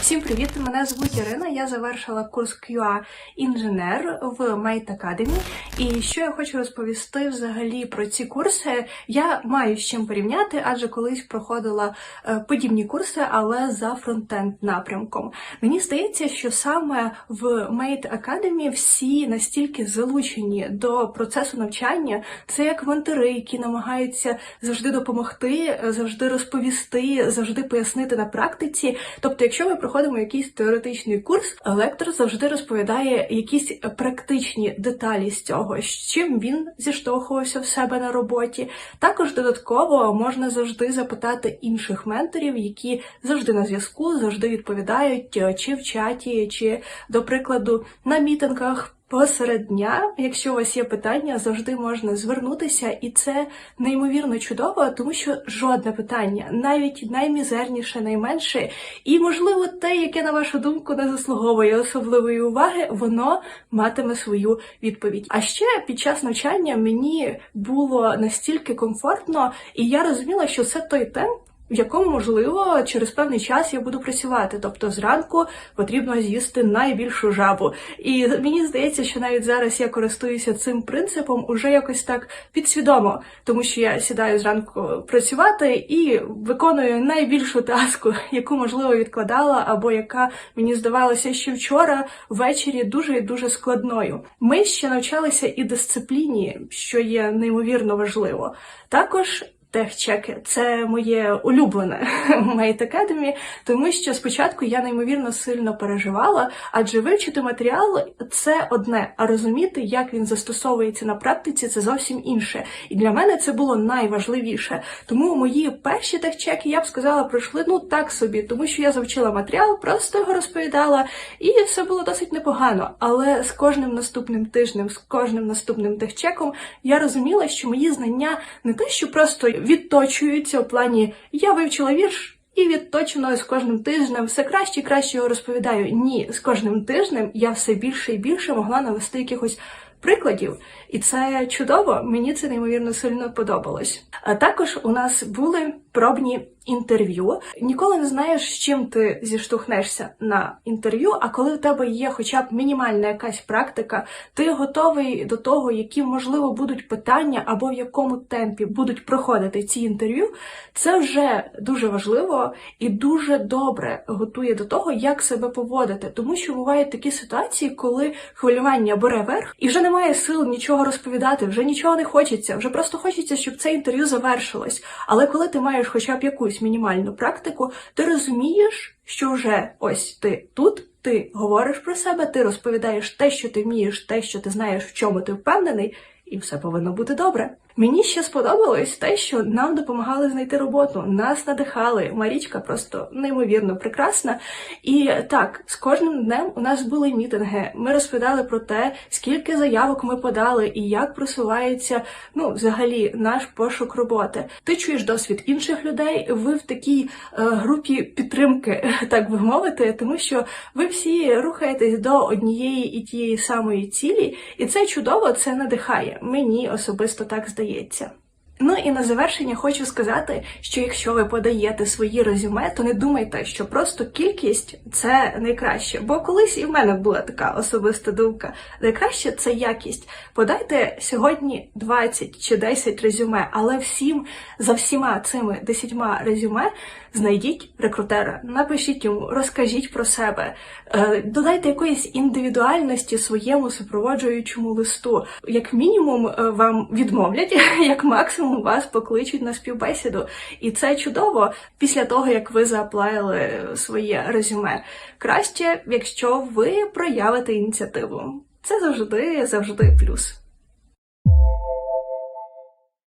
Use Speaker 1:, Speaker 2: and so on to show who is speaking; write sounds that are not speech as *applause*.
Speaker 1: Всім привіт! Мене звуть Ірина. Я завершила курс QA інженер в Mate Academy. І що я хочу розповісти взагалі про ці курси. Я маю з чим порівняти, адже колись проходила е, подібні курси, але за фронтенд напрямком. Мені здається, що саме в Mate Academy всі настільки залучені до процесу навчання, це як ментори, які намагаються завжди допомогти, завжди розповісти, завжди пояснити на практиці. Тобто, якщо ми проходимо якийсь теоретичний курс, лектор завжди розповідає якісь практичні деталі з цього, з чим він зіштовхувався в себе на роботі. Також додатково можна завжди запитати інших менторів, які завжди на зв'язку, завжди відповідають е, чи в чаті, чи, до прикладу, на мітингах. Посеред дня, якщо у вас є питання, завжди можна звернутися, і це неймовірно чудово, тому що жодне питання, навіть наймізерніше, найменше, і можливо те, яке на вашу думку не заслуговує особливої уваги, воно матиме свою відповідь. А ще під час навчання мені було настільки комфортно, і я розуміла, що це той темп, в якому можливо через певний час я буду працювати. Тобто зранку потрібно з'їсти найбільшу жабу. І мені здається, що навіть зараз я користуюся цим принципом уже якось так підсвідомо, тому що я сідаю зранку працювати і виконую найбільшу таску, яку можливо відкладала, або яка мені здавалася ще вчора ввечері дуже і дуже складною. Ми ще навчалися і дисципліні, що є неймовірно важливо. Також Техчеки це моє улюблене *laughs* Mate Academy, тому що спочатку я неймовірно сильно переживала, адже вивчити матеріал це одне, а розуміти, як він застосовується на практиці, це зовсім інше. І для мене це було найважливіше. Тому мої перші техчеки, я б сказала, пройшли ну так собі, тому що я завчила матеріал, просто його розповідала, і все було досить непогано. Але з кожним наступним тижнем, з кожним наступним техчеком я розуміла, що мої знання не те, що просто відточуються в плані я вивчила вірш. І відточено з кожним тижнем все краще і краще його розповідаю. Ні, з кожним тижнем я все більше і більше могла навести якихось прикладів, і це чудово. Мені це неймовірно сильно подобалось. А також у нас були пробні інтерв'ю. Ніколи не знаєш, з чим ти зіштовхнешся на інтерв'ю. А коли в тебе є хоча б мінімальна якась практика, ти готовий до того, які можливо будуть питання або в якому темпі будуть проходити ці інтерв'ю. Це вже дуже важливо і дуже добре готує до того, як себе поводити, тому що бувають такі ситуації, коли хвилювання бере верх і вже немає сил нічого розповідати, вже нічого не хочеться, вже просто хочеться, щоб це інтерв'ю завершилось. Але коли ти маєш хоча б якусь мінімальну практику, ти розумієш, що вже ось ти тут. Ти говориш про себе, ти розповідаєш те, що ти вмієш, те, що ти знаєш, в чому ти впевнений, і все повинно бути добре. Мені ще сподобалось те, що нам допомагали знайти роботу, нас надихали. Марічка просто неймовірно прекрасна. І так, з кожним днем у нас були мітинги. Ми розповідали про те, скільки заявок ми подали і як просувається ну, взагалі наш пошук роботи. Ти чуєш досвід інших людей. Ви в такій е, групі підтримки, *laughs* так би мовити, тому що ви всі рухаєтесь до однієї і тієї самої цілі, і це чудово, це надихає. Мені особисто так здається здається. Ну і на завершення хочу сказати, що якщо ви подаєте свої резюме, то не думайте, що просто кількість це найкраще. Бо колись і в мене була така особиста думка. Найкраще це якість. Подайте сьогодні 20 чи 10 резюме, але всім за всіма цими 10 резюме знайдіть рекрутера, напишіть йому, розкажіть про себе, е, додайте якоїсь індивідуальності своєму супроводжуючому листу. Як мінімум, е, вам відмовлять, *laughs* як максимум вас покличуть на співбесіду. І це чудово після того, як ви зааплаїли своє резюме. Краще, якщо ви проявите ініціативу. Це завжди завжди плюс.